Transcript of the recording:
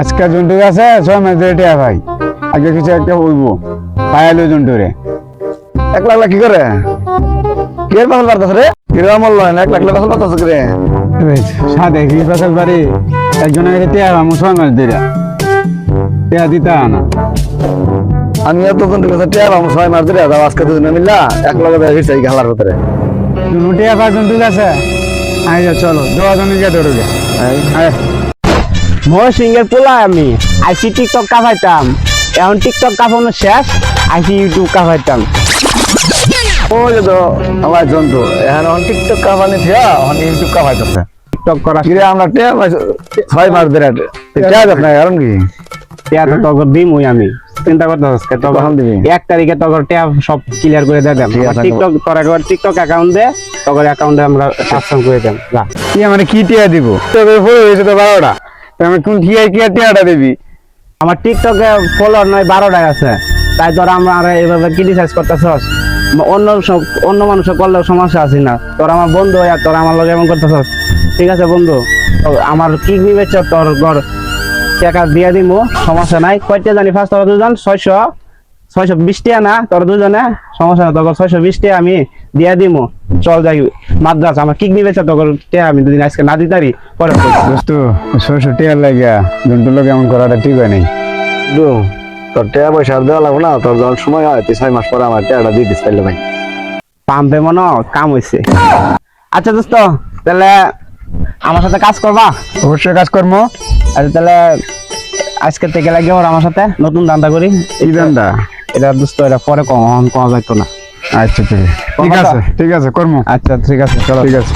আজকে জন্টু আছে ছয় মাস ধরে টিয়া ভাই আগে কিছু একটা হইব। পায়ালো জন্টুরে এক লাখ লাখ কি করে? কে ফসল পারতাছ রে? কীরকম মূল্য এক লাখ লাখ ফসল পারতাছ কি রে সাথে কি ফসল বাড়ি একজনের কাছে টিয়া আমি ছয় মাস ধরে। টিয়া দিতে না। আমি এত জন কাছে টিয়া পাবো ছয় মাস ধরে যাও আজকে দুদিন মিল্লা এক লগে দেখা গেছে খেলার ভিতরে। টিয়া পা জন্টু আছে আই যা চলো দোয়া জনের কে ধরবে আয়। মই সিঙ্গের পোলা আমি। আইসি টিকটক কাফাইতাম এখন টিকটক কাফানো শেষ আইসি ইউটিউব কাভাইতাম। ও যে তো আমার জন্তু এখন অন টিকটক কামানি থিয়া অন ইউটিউব কামাইতেছে টিকটক করা কিরে আমরা পাইছি ছয় মাস ধরে কারণ কি? টিয়া তো দিমই আমি। চিন্তা করতে কখন দিবি? এক তারিখে তখন টিয়া সব ক্লিয়ার করে দেন টিকটক তোর একবার টিকটক অ্যাকাউন্ট দে অ্যাকাউন্টে আমরা সাবস্ক্রাইব করে দেন যা। কি মানে কি টিয়া দিব? পড়ে হয়েছে তো বারোটা। তো আমি কোন টিয়া কি টিয়াটা দিবি? আমার টিকটকে ফলোয়ার নয় বারোটা আছে। তাই তোরা আমরা আর এইভাবে ক্রিটিসাইজ করতেছস। অন্য অন্য মানুষ করলেও সমস্যা আছে না। তোর আমার বন্ধু আর তোর আমার লগে এমন করতেছস। ঠিক আছে বন্ধু? আমার কি বেচে তোর ঘর? টাকা দিয়ে দিব সমস্যা নাই। কয়টা জানি? ফার্স্ট দুজন, ছয়শো। ছয়শো বিশ টাকা না? তোরা দুজনে? সমস্যা না তোর ছয়শো বিশ টাকা আমি দিয়ে দিব চল যাই মাদ্রাস। আমার কিডনি বেচে তোর টাকা আমি দুদিন আজকে না দিতারি পরে। দোস্ত ছয়শো টিয়ার লাগিয়া জন্টুর লোক এমন করাটা ঠিক হয় নাই? তোর টিয়া পয়সা দেওয়া লাগবে না তোর যখন সময় হয় তুই ছয় মাস পরে আমার টিয়াটা দিয়ে দিস পাইলে ভাই। পাম্পে মনে কাম হয়েছে আচ্ছা দোস্ত তাহলে আমার সাথে কাজ করবা? অবশ্যই কাজ কর্ম। আচ্ছা তাহলে আজকে থেকে লাগে ওর আমার সাথে নতুন দান্দা করি। এই দান্দা এটা দোস্ত এটা পরে কম কমা যাইতো না। আচ্ছা ঠিক আছে। ঠিক আছে ঠিক আছে কর্ম। আচ্ছা ঠিক আছে চলো। ঠিক আছে।